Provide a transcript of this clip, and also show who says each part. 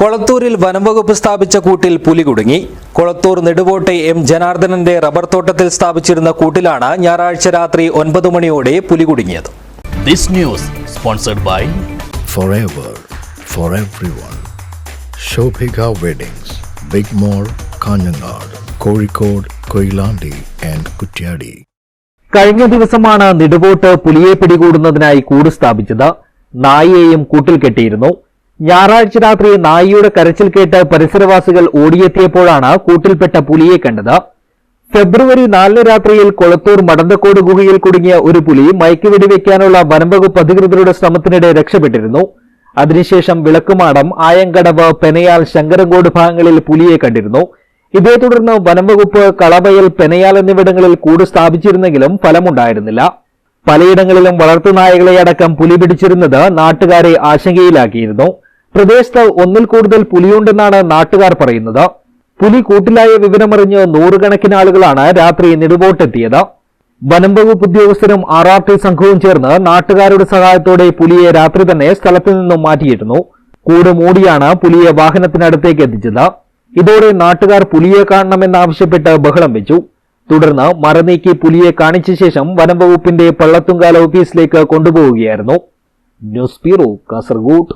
Speaker 1: കൊളത്തൂരിൽ വനംവകുപ്പ് സ്ഥാപിച്ച കൂട്ടിൽ പുലി കുടുങ്ങി കൊളത്തൂർ നെടുവോട്ടെ എം ജനാർദ്ദനന്റെ റബ്ബർ തോട്ടത്തിൽ സ്ഥാപിച്ചിരുന്ന കൂട്ടിലാണ് ഞായറാഴ്ച രാത്രി ഒൻപത് മണിയോടെ പുലി കുടുങ്ങിയത്
Speaker 2: This news sponsored by
Speaker 3: forever for everyone. Shobhika Weddings, Big Mall, Kanyanad, Kozhikode, Koilandi and Kutyadi.
Speaker 4: കഴിഞ്ഞ ദിവസമാണ് നെടുവോട്ട് പുലിയെ പിടികൂടുന്നതിനായി കൂട് സ്ഥാപിച്ചത് നായയെയും കൂട്ടിൽ കെട്ടിയിരുന്നു ഞായറാഴ്ച രാത്രി നായിയുടെ കരച്ചിൽ കേട്ട് പരിസരവാസികൾ ഓടിയെത്തിയപ്പോഴാണ് കൂട്ടിൽപ്പെട്ട പുലിയെ കണ്ടത്. ഫെബ്രുവരി നാലിന് രാത്രിയിൽ കൊളത്തൂർ മടന്തക്കോട് ഗുഹയിൽ കുടുങ്ങിയ ഒരു പുലി മയക്കുവെടി വെക്കാനുള്ള വനംവകുപ്പ് അധികൃതരുടെ ശ്രമത്തിനിടെ രക്ഷപ്പെട്ടിരുന്നു. അതിനുശേഷം വിളക്കുമാടം ആയങ്കടവ് പെനയാൽ ശങ്കരങ്കോട് ഭാഗങ്ങളിൽ പുലിയെ കണ്ടിരുന്നു. ഇതേ തുടർന്ന് വനംവകുപ്പ് കളവയൽ പെനയാൽ എന്നിവിടങ്ങളിൽ കൂട് സ്ഥാപിച്ചിരുന്നെങ്കിലും ഫലമുണ്ടായിരുന്നില്ല. പലയിടങ്ങളിലും വളർത്തുനായകളെ അടക്കം പുലി പിടിച്ചിരുന്നത് നാട്ടുകാരെ ആശങ്കയിലാക്കിയിരുന്നു. പ്രദേശത്ത് ഒന്നിൽ കൂടുതൽ പുലിയുണ്ടെന്നാണ് നാട്ടുകാർ പറയുന്നത്. പുലി കൂട്ടിലായ വിവരമറിഞ്ഞ് നൂറുകണക്കിന് ആളുകളാണ് രാത്രി നെടുവോട്ടെത്തിയത് വനം വകുപ്പ് ഉദ്യോഗസ്ഥരും ആർ ആർ ടി സംഘവും ചേർന്ന് നാട്ടുകാരുടെ സഹായത്തോടെ പുലിയെ രാത്രി തന്നെ സ്ഥലത്തു നിന്നും മാറ്റിയിരുന്നു. കൂട് മൂടിയാണ് പുലിയെ വാഹനത്തിനടുത്തേക്ക് എത്തിച്ചത്. ഇതോടെ നാട്ടുകാർ പുലിയെ കാണണമെന്നാവശ്യപ്പെട്ട് ബഹളം വെച്ചു. തുടർന്ന് മറനീക്കി പുലിയെ കാണിച്ച ശേഷം വനംവകുപ്പിന്റെ പള്ളത്തുങ്കാല ഓഫീസിലേക്ക് കൊണ്ടുപോവുകയായിരുന്നു. News bureau Kasaragod.